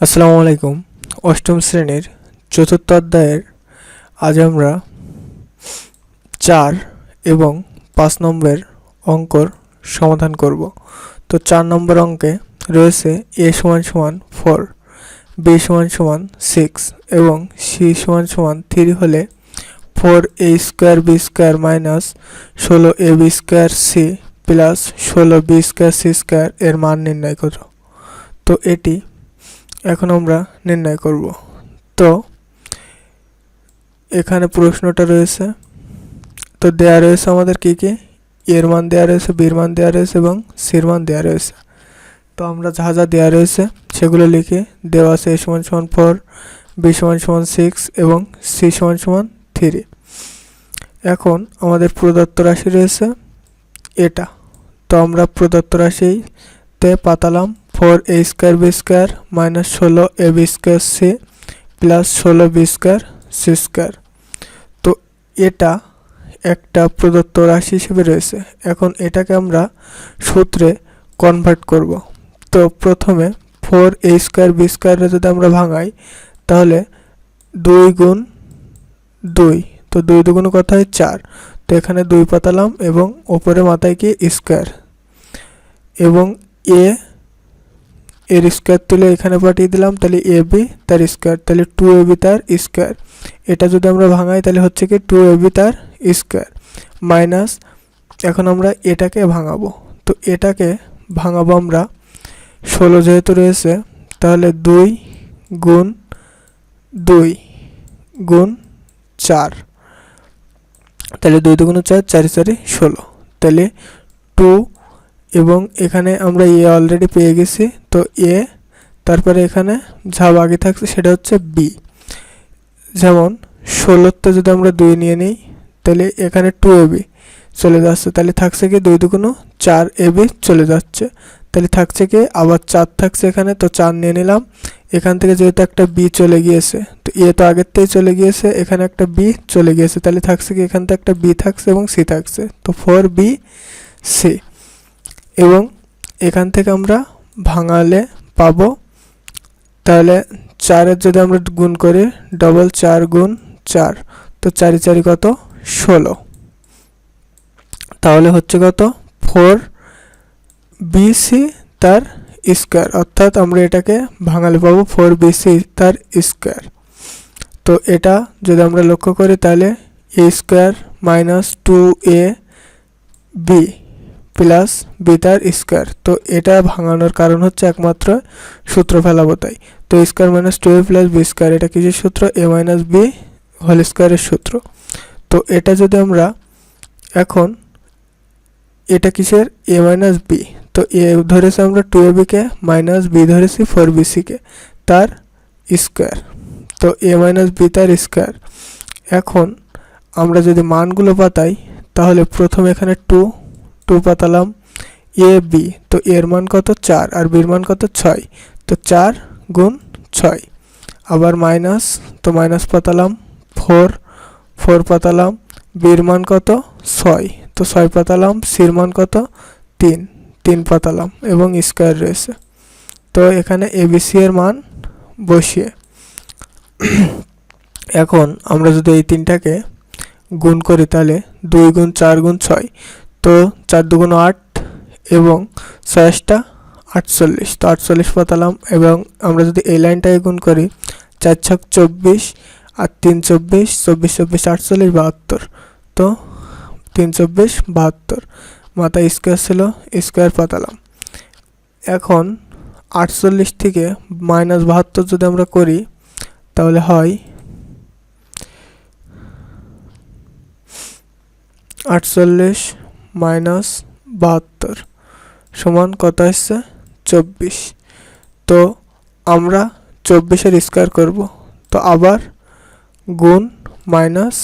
আসসালামু আলাইকুম। অষ্টম শ্রেণির চতুর্থ অধ্যায়ের আজ আমরা চার এবং পাঁচ নম্বরের অঙ্কর সমাধান করব। তো চার নম্বর অঙ্কে রয়েছে এ সমান সমান ফোর, বি সমান সমান সিক্স এবং সি সমান সমান থ্রি হলে four A square B square minus ষোলো A B square C plus ষোলো বি স্কোয়ার সি স্কোয়ার এর মান নির্ণয় করো। তো এটি এখন আমরা নির্ণয় করব। তো, এখানে প্রশ্নটা রয়েছে, তো দেয়া রয়েছে আমাদের কী কী? এর মান দেয়া রয়েছে, বির মান দেয়া রয়েছে এবং সির মান দেয়া রয়েছে। তো আমরা যা যা দেয়া রয়েছে সেগুলো লিখে দেওয়া আছে এ সমান সমান ফোর, বি সমান সমান সিক্স এবং সি সমান সমান থ্রি। এখন আমাদের প্রদত্ত রাশি রয়েছে এটা। তো আমরা প্রদত্ত রাশিতে পাতালাম four A square B square minus ষোলো A B square C plus ষোলো বি স্কোয়ার সি স্কোয়ার। তো এটা একটা প্রদত্ত রাশি হিসেবে রয়েছে। এখন এটাকে আমরা সূত্রে কনভার্ট করব। তো প্রথমে ফোর এ স্কোয়ার বি স্কোয়ারে যদি আমরা ভাঙাই, তাহলে দুই গুণ দুই। তো দুই দুগুণ কত হয়? চার। তো এখানে দুই পাতালাম এবং ওপরে মাথায় কি? স্কোয়ার। এবং এ এর স্কোয়ার তুলে এখানে পাঠিয়ে দিলাম, তাহলে এ বি তার স্কোয়ার তাহলে টু এ বি তার স্কোয়ার এটা যদি আমরা ভাঙাই, তাহলে হচ্ছে কি টু এ বি তার স্কোয়ার মাইনাস এখন আমরা এটাকে ভাঙাবো। তো এটাকে ভাঙাবো আমরা ষোলো যেহেতু রয়েছে, তাহলে দুই গুণ দুই গুণ চার। তাহলে দুই দুগুণ চার, চারি চারি, ষোলো। তাহলে টু এবং এখানে আমরা এ অলরেডি পেয়ে গেছি। তো এ তারপরে এখানে যা বাকি থাকছে সেটা হচ্ছে বি যেমন ষোলোতে যদি আমরা দুই নিয়ে নিই, তাহলে এখানে টু এবি চলে যাচ্ছে। তাহলে থাকছে কি দুই দুগুণ চার এবি চলে যাচ্ছে। তাহলে থাকছে কি আবার চার থাকছে এখানে, তো চার নিয়ে নিলাম। এখান থেকে যেহেতু একটা বি চলে গিয়েছে, তো এ তো আগের থেকেই চলে গিয়েছে, এখানে একটা বি চলে গিয়েছে। তাহলে থাকছে কি এখান থেকে একটা বি থাকছে এবং সি থাকছে। তো ফোর বি সি এবং এখান থেকে আমরা ভাঙালে পাবো। তাহলে চারের যদি আমরা গুণ করি ডবল চার গুণ চার, তো চারি চারি কত? ষোলো। তাহলে হচ্ছে কত? ফোর বিসি তার স্কোয়ার অর্থাৎ আমরা এটাকে ভাঙালে পাবো ফোর বিসি তার স্কোয়ার তো এটা যদি আমরা লক্ষ্য করি, তাহলে A square minus two A B plus B তার স্কোয়ার। তো এটা ভাঙানোর কারণ হচ্ছে একমাত্র সূত্র ফেলাবো তাই তো square minus two A plus B square এটা কিসের সূত্র? এ মাইনাস বি হোল স্কোয়ারের সূত্র। তো এটা যদি আমরা এখন এটা কিসের? এ মাইনাস বি তো এ ধরেছি আমরা টু এ বিকে মাইনাস বি ধরেছি ফোর বি সিকে তার স্কোয়ার তো এ মাইনাস বি তার স্কোয়ার এখন আমরা যদি মানগুলো পাতাই, তাহলে প্রথম এখানে টু টু পাতালাম এ, বি, তো এর মান কত? চার। আর বির মান কত? ছয়। তো চার গুণ ছয়। আবার মাইনাস, তো মাইনাস পাতালাম ফোর। ফোর পাতালাম, বির মান কত? ছয়। তো ছয় পাতালাম, সির মান কত? তিন। তিন পাতালাম এবং স্কোয়ার রয়েছে। তো এখানে এবিসি এর মান বসিয়ে। এখন আমরা যদি এই তিনটাকে গুণ করি তাহলে দুই গুণ চার গুণ ছয়। তো চার দুগুণ আট এবং ছয়টা আটচল্লিশ। তো আটচল্লিশ পাতালাম এবং আমরা যদি এই লাইনটাকে গুণ করি, চার ছক চব্বিশ আর তিন চব্বিশ চব্বিশ চব্বিশ আটচল্লিশ বাহাত্তর। তো তিন চব্বিশ বাহাত্তর। মাথায় স্কোয়ার ছিল, স্কোয়ার পাতালাম। এখন আটচল্লিশ থেকে মাইনাস বাহাত্তর যদি আমরা করি, তাহলে হয় আটচল্লিশ মাইনাস বাহাত্তর সমান কত আসছে? চব্বিশ। তো আমরা চব্বিশের স্কোয়ার করব। তো আবার গুণ মাইনাস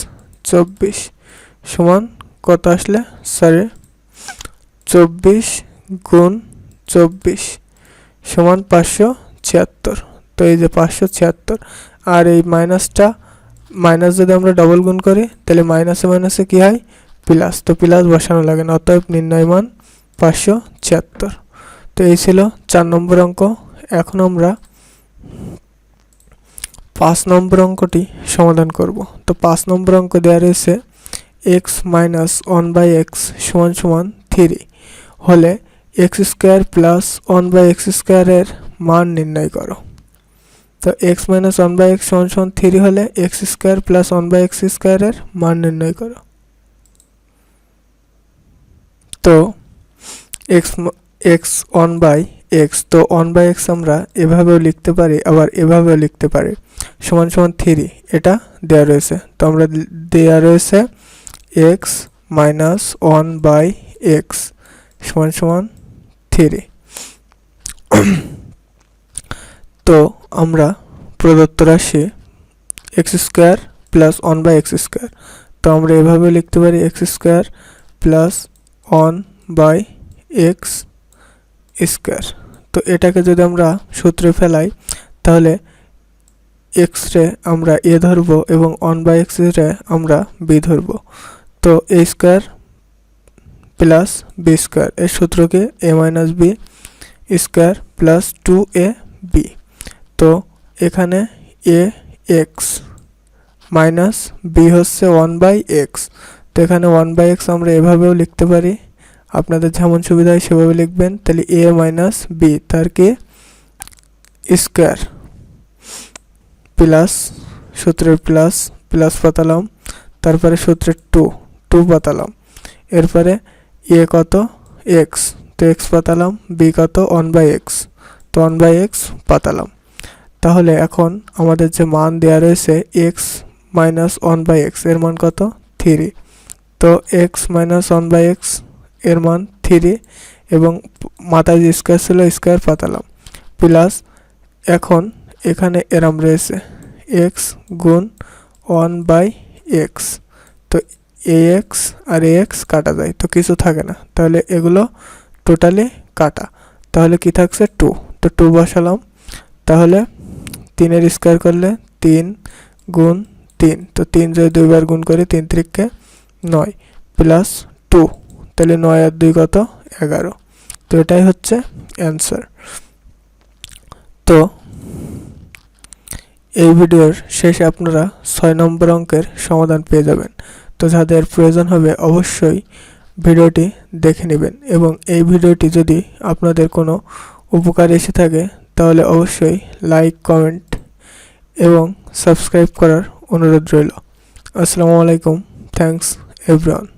চব্বিশ সমান কত আসলে? সরি চব্বিশ গুণ চব্বিশ সমান পাঁচশো ছিয়াত্তর। তো এই যে পাঁচশো ছিয়াত্তর, আর এই মাইনাসটা, মাইনাস যদি আমরা ডবল গুণ করি, তাহলে মাইনাসে মাইনাসে কী হয়? প্লাস, তো প্লাস বসানো লাগে না, অতএব নির্ণয় মান পাঁচশো ছিয়াত্তর। তো এই ছিল চার নম্বর অঙ্ক। এখন আমরা পাঁচ নম্বর অঙ্কটি সমাধান করব। তো পাঁচ নম্বর অঙ্ক দেওয়া রয়েছে X minus one by X সমান সমান থ্রি হলে X square plus one by X স্কোয়ারের মান নির্ণয় করো। তো X minus one by X সমান সমান থ্রি হলে X square plus one by X স্কোয়ারের মান নির্ণয় করো। তো X X one by X তো ওয়ান বাই এক্স আমরা এভাবেও লিখতে পারি, আবার এভাবেও লিখতে পারি। সমান সমান থ্রি এটা দেওয়া রয়েছে। তো আমরা দেওয়া রয়েছে X minus one by X সমান সমান থ্রি তো আমরা প্রদত্ত রাশি X square plus one by X square তো আমরা এভাবে লিখতে পারি X square plus one by X square তো এটাকে যদি আমরা সূত্রে ফেলাই, তাহলে এক্স রে আমরা এ ধরব এবং ওয়ান বাই এক্স রে আমরা বি ধরব। তো A square plus B square এর সূত্রকে A minus B square plus two A B তো এখানে এ এক্স মাইনাস বি হচ্ছে ওয়ান বাই এক্স তো এখানে ওয়ান বাই এক্স আমরা এভাবেও লিখতে পারি। আপনাদের যেমন সুবিধা হয় সেভাবে লিখবেন। তাহলে এ মাইনাস বি তার কি? স্কোয়ার প্লাস সূত্রের প্লাস প্লাস পাতালাম। তারপরে সূত্রের টু টু পাতালাম। এরপরে এ কত? এক্স তো এক্স পাতালাম বি কত? ওয়ান বাই এক্স তো ওয়ান বাই এক্স পাতালাম। তাহলে এখন আমাদের যে মান দেওয়া রয়েছে এক্স মাইনাস ওয়ান বাই এক্সের মান কত? থ্রি তো এক্স মাইনাস ওয়ান বাই এক্সের মান থ্রি এবং মাথায় যে স্কোয়ার ছিল স্কোয়ার পাতালাম। প্লাস এখন এখানে এরাম রয়েছে। এক্স গুণ ওয়ান বাই এক্স তো এ এক্স আর এ এক্স কাটা যায়, তো কিছু থাকে না। তাহলে এগুলো টোটালি কাটা। তাহলে কি থাকছে? টু তো টু বসালাম। তাহলে তিনের স্কোয়ার করলে তিন গুণ তিন। তো তিন যদি দুইবার গুণ করি, তিন ত্রিককে নয় প্লাস টু, তাহলে নয় আর দুই কত? এগারো। তো এটাই হচ্ছে অ্যান্সার তো এই ভিডিওর শেষে আপনারা ছয় নম্বর অঙ্কের সমাধান পেয়ে যাবেন। তো যাদের প্রয়োজন হবে অবশ্যই ভিডিওটি দেখে নেবেন এবং এই ভিডিওটি যদি আপনাদের কোনো উপকার এসে থাকে, তাহলে অবশ্যই লাইক কমেন্ট এবং সাবস্ক্রাইব করার অনুরোধ রইল। আসসালামু আলাইকুম থ্যাংকস everyone